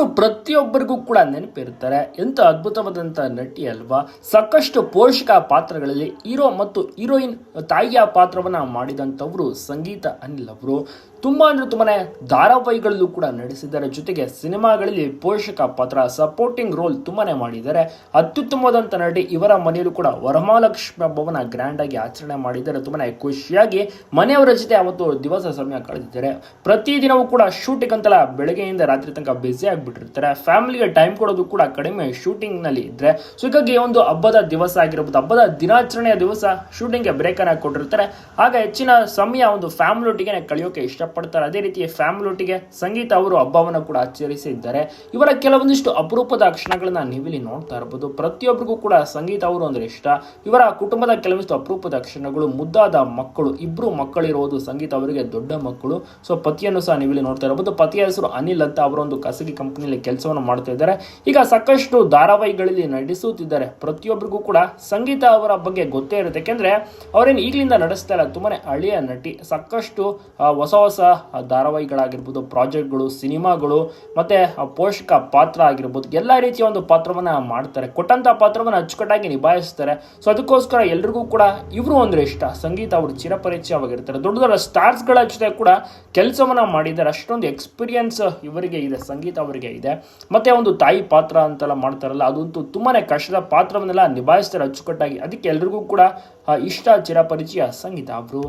ಇವರು ಪ್ರತಿಯೊಬ್ಬರಿಗೂ ಕೂಡ ನೆನಪಿರ್ತಾರೆ ಎಂತ ಅದ್ಭುತವಾದಂಥ ನಟಿ ಅಲ್ವಾ? ಸಾಕಷ್ಟು ಪೋಷಕ ಪಾತ್ರಗಳಲ್ಲಿ ಹೀರೋ ಮತ್ತು ಹೀರೋಯಿನ್ ತಾಯಿಯ ಪಾತ್ರವನ್ನ ಮಾಡಿದಂಥವರು ಸಂಗೀತ ಅನಿಲ್ ಅವರು. ತುಂಬಾ ಅಂದ್ರೆ ತುಂಬಾ ಧಾರಾವಾಹಿಗಳಲ್ಲೂ ಕೂಡ ನಡೆಸಿದ್ದಾರೆ ಜೊತೆಗೆ ಸಿನಿಮಾಗಳಲ್ಲಿ ಪೋಷಕ ಪಾತ್ರ ಸಪೋರ್ಟಿಂಗ್ ರೋಲ್ ತುಂಬಾನೇ ಮಾಡಿದ್ದಾರೆ. ಅತ್ಯುತ್ತಮವಾದಂಥ ನಟಿ ಇವರ ಮನೆಯಲ್ಲೂ ಕೂಡ ವರಮಹಾಲಕ್ಷ್ಮಿ ಹಬ್ಬವನ್ನ ಗ್ರ್ಯಾಂಡ್ ಆಗಿ ಆಚರಣೆ ಮಾಡಿದ್ದಾರೆ. ತುಂಬಾನೇ ಖುಷಿಯಾಗಿ ಮನೆಯವರ ಜೊತೆ ಅವತ್ತು ದಿವಸ ಸಮಯ ಕಳೆದಿದ್ದಾರೆ. ಪ್ರತಿದಿನವೂ ಕೂಡ ಶೂಟಿಂಗ್ ಅಂತಲ್ಲ ಬೆಳಗ್ಗೆಯಿಂದ ರಾತ್ರಿ ತನಕ ಬ್ಯುಸಿ ಆಗಿಬಿಟ್ಟಿರ್ತಾರೆ ಫ್ಯಾಮಿಲಿಗೆ ಟೈಮ್ ಕೊಡೋದು ಕೂಡ ಕಡಿಮೆ ಶೂಟಿಂಗ್ನಲ್ಲಿ ಇದ್ರೆ ಸೊ ಹೀಗಾಗಿ ಒಂದು ಹಬ್ಬದ ದಿವಸ ಆಗಿರ್ಬೋದು, ಹಬ್ಬದ ದಿನಾಚರಣೆಯ ದಿವಸ ಶೂಟಿಂಗ್ಗೆ ಬ್ರೇಕ್ ಅನ್ನ ಕೊಟ್ಟಿರ್ತಾರೆ. ಆಗ ಹೆಚ್ಚಿನ ಸಮಯ ಒಂದು ಫ್ಯಾಮಿಲಿ ಒಟ್ಟಿಗೆ ಕಳೆಯೋಕೆ ಇಷ್ಟಪಡ್ತಾರೆ. ಅದೇ ರೀತಿ ಫ್ಯಾಮಿಲಿ ಒಟ್ಟಿಗೆ ಸಂಗೀತ ಅವರು ಹಬ್ಬವನ್ನು ಕೂಡ ಆಚರಿಸಿದ್ದಾರೆ. ಇವರ ಕೆಲವೊಂದಿಷ್ಟು ಅಪರೂಪದ ಕ್ಷಣಗಳನ್ನ ನೀವಿಲ್ಲಿ ನೋಡ್ತಾ ಇರಬಹುದು ಪ್ರತಿಯೊಬ್ಬರಿಗೂ ಕೂಡ ಸಂಗೀತ ಅವರು ಅಂದ್ರೆ ಇಷ್ಟ. ಇವರ ಕುಟುಂಬದ ಕೆಲವೊಂದಿಷ್ಟು ಅಪರೂಪದ ಕ್ಷಣಗಳು, ಮುದ್ದಾದ ಮಕ್ಕಳು, ಇಬ್ರು ಮಕ್ಕಳಿರುವುದು ಸಂಗೀತ ಅವರಿಗೆ ದೊಡ್ಡ ಮಕ್ಕಳು. ಸೊ ಪತಿಯನ್ನು ಸಹ ನೀವಿಲ್ಲಿ ನೋಡ್ತಾ ಇರಬಹುದು ಪತಿಯ ಹೆಸರು ಅನಿಲ್ ಅಂತ ಅವರೊಂದು ಖಾಸಗಿ ಕಂಪನಿಯಲ್ಲಿ ಕೆಲಸವನ್ನು ಮಾಡ್ತಾ ಇದ್ದಾರೆ. ಈಗ ಸಾಕಷ್ಟು ಧಾರಾವಾಹಿಗಳಲ್ಲಿ ನಟಿಸುತ್ತಿದ್ದಾರೆ. ಪ್ರತಿಯೊಬ್ಬರಿಗೂ ಕೂಡ ಸಂಗೀತ ಅವರ ಬಗ್ಗೆ ಗೊತ್ತೇ ಇರುತ್ತೆ. ಯಾಕೆಂದರೆ ಅವರೇನು ಈಗಲಿಂದ ನಡೆಸ್ತಾ ಇಲ್ಲ. ತುಂಬಾ ಹಳೆಯ ನಟಿ, ಸಾಕಷ್ಟು ಹೊಸ ಹೊಸ ಧಾರಾವಾಹಿಗಳಾಗಿರ್ಬೋದು, ಪ್ರಾಜೆಕ್ಟ್ಗಳು, ಸಿನಿಮಾಗಳು, ಮತ್ತೆ ಪೋಷಕ ಪಾತ್ರ ಆಗಿರ್ಬೋದು, ಎಲ್ಲ ರೀತಿಯ ಒಂದು ಪಾತ್ರವನ್ನ ಮಾಡ್ತಾರೆ. ಕೊಟ್ಟಂತ ಪಾತ್ರವನ್ನು ಅಚ್ಚುಕಟ್ಟಾಗಿ ನಿಭಾಯಿಸ್ತಾರೆ. ಸೊ ಅದಕ್ಕೋಸ್ಕರ ಎಲ್ರಿಗೂ ಕೂಡ ಇವರು ಅಂದರೆ ಇಷ್ಟ. ಸಂಗೀತ ಅವರು ಚಿರಪರಿಚಯವಾಗಿರ್ತಾರೆ. ದೊಡ್ಡ ದೊಡ್ಡ ಸ್ಟಾರ್ಸ್ಗಳ ಜೊತೆ ಕೂಡ ಕೆಲಸವನ್ನ ಮಾಡಿದ್ದಾರೆ. ಅಷ್ಟೊಂದು ಎಕ್ಸ್ಪೀರಿಯನ್ಸ್ ಇವರಿಗೆ ಇದೆ. ಸಂಗೀತ ಅವರಿಗೆ. ಇದೆ. ಮತ್ತೆ ಒಂದು ತಾಯಿ ಪಾತ್ರ ಅಂತೆಲ್ಲ ಮಾಡ್ತಾರಲ್ಲ, ಅದಂತೂ ತುಂಬಾನೇ ಕಷ್ಟದ ಪಾತ್ರವನ್ನೆಲ್ಲ ನಿಭಾಯಿಸ್ತಾರೆ ಅಚ್ಚುಕಟ್ಟಾಗಿ. ಅದಕ್ಕೆ ಎಲ್ರಿಗೂ ಕೂಡ ಇಷ್ಟ ಚಿರಪರಿಚಯ ಸಂಗೀತ ಅವರು.